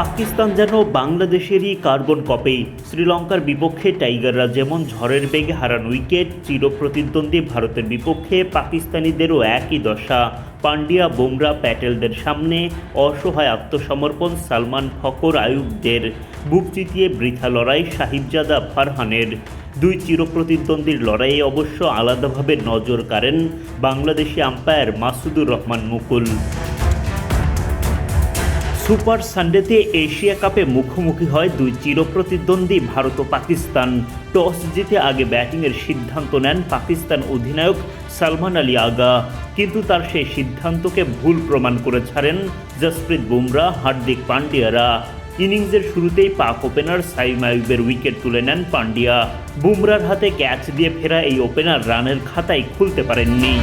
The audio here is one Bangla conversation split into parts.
পাকিস্তান যেন বাংলাদেশেরই কার্বন কপি। শ্রীলঙ্কার বিপক্ষে টাইগাররা যেমন ঝড়ের বেগে হারান উইকেট চিরপ্রতিদ্বন্দ্বী ভারতের বিপক্ষে পাকিস্তানিদেরও একই দশা। পান্ডিয়া বুমরা প্যাটেলদের সামনে অসহায় আত্মসমর্পণ সালমান ফকর আয়ুবদের বুক চিতিয়ে বৃথা লড়াই সাহিবজাদা ফারহানের। দুই চিরপ্রতিদ্বন্দ্বীর লড়াইয়ে অবশ্য আলাদাভাবে নজর কাড়েন বাংলাদেশি আম্পায়ার মাসুদুর রহমান মুকুল। সুপার সানডেতে এশিয়া কাপে মুখোমুখি হয় দুই চিরপ্রতিদ্বন্দ্বী ভারত ও পাকিস্তান। টস জিতে আগে ব্যাটিংয়ের সিদ্ধান্ত নেন পাকিস্তান অধিনায়ক সালমান আলী আগা। কিন্তু তার সেই সিদ্ধান্তকে ভুল প্রমাণ করে ছাড়েন জসপ্রীত বুমরা, হার্দিক পান্ডিয়ারা। ইনিংসের শুরুতেই পাক ওপেনার সাইম আয়ুবের উইকেট তুলে নেন পান্ডিয়া। বুমরার হাতে ক্যাচ দিয়ে ফেরা এই ওপেনার রানের খাতায় খুলতে পারেননি।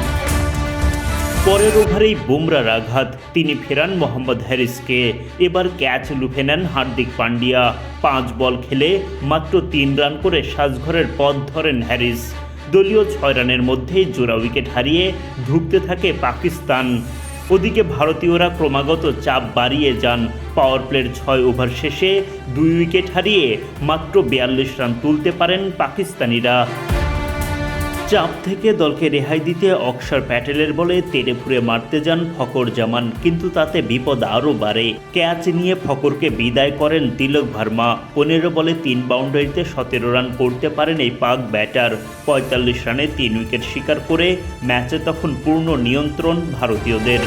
পরের ওভারেই বুমরার আঘাত। তিনি ফেরান মোহাম্মদ হ্যারিসকে। এবার ক্যাচ লুফে নেন হার্দিক পান্ডিয়া পাঁচ বল খেলে মাত্র তিন রান করে সাজঘরের পথ ধরেন হ্যারিস। দলীয় ছয় রানের মধ্যেই জোড়া উইকেট হারিয়ে ঢুকতে থাকে পাকিস্তান। ওদিকে ভারতীয়রা ক্রমাগত চাপ বাড়িয়ে যান। পাওয়ার প্লের ছয় ওভার শেষে দুই উইকেট হারিয়ে মাত্র বিয়াল্লিশ রান তুলতে পারেন পাকিস্তানিরা। চাপ থেকে দলকে রেহাই দিতে অক্ষর প্যাটেলের বলে তেড়ে ফুড়ে মারতে যান ফকর জামান। কিন্তু তাতে বিপদ আরও বাড়ে। ক্যাচ নিয়ে ফকরকে বিদায় করেন তিলক ভার্মা। পনেরো বলে তিন বাউন্ডারিতে সতেরো রান করতে পারেন এই পাক ব্যাটার। পঁয়তাল্লিশ রানে তিন উইকেট শিকার করে ম্যাচে তখন পূর্ণ নিয়ন্ত্রণ ভারতীয়দের।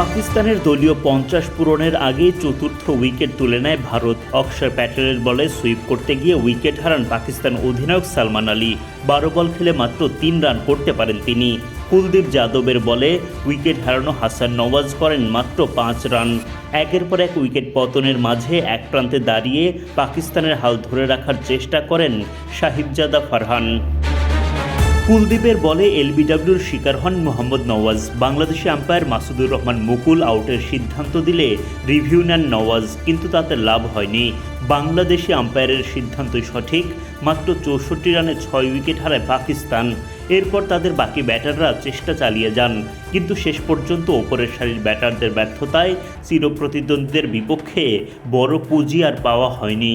পাকিস্তানের দলীয় পঞ্চাশ পূরণের আগে চতুর্থ উইকেট তুলে নেয় ভারত। অক্ষর প্যাটেলের বলে সুইপ করতে গিয়ে উইকেট হারান পাকিস্তান অধিনায়ক সালমান আলী। বারো বল খেলে মাত্র তিন রান করতে পারেন তিনি। কুলদীপ যাদবের বলে উইকেট হারানো হাসান নওয়াজ করেন মাত্র পাঁচ রান। একের পর এক উইকেট পতনের মাঝে এক প্রান্তে দাঁড়িয়ে পাকিস্তানের হাল ধরে রাখার চেষ্টা করেন সাহিবজাদা ফারহান। কুলদীপের বলে এলবিডব্লিউর শিকার হন মোহাম্মদ নওয়াজ। বাংলাদেশি আম্পায়ার মাসুদুর রহমান মুকুল আউটের সিদ্ধান্ত দিলে রিভিউ নেন নওয়াজ, কিন্তু তাতে লাভ হয়নি। বাংলাদেশি আম্পায়ারের সিদ্ধান্তই সঠিক, মাত্র চৌষট্টি রানে ছয় উইকেট হারায় পাকিস্তান। এরপর তাদের বাকি ব্যাটাররা চেষ্টা চালিয়ে যান, কিন্তু শেষ পর্যন্ত ওপরের সারির ব্যাটারদের ব্যর্থতায় চিরপ্রতিদ্বন্দ্বীদের বিপক্ষে বড় পুঁজি আর পাওয়া হয়নি।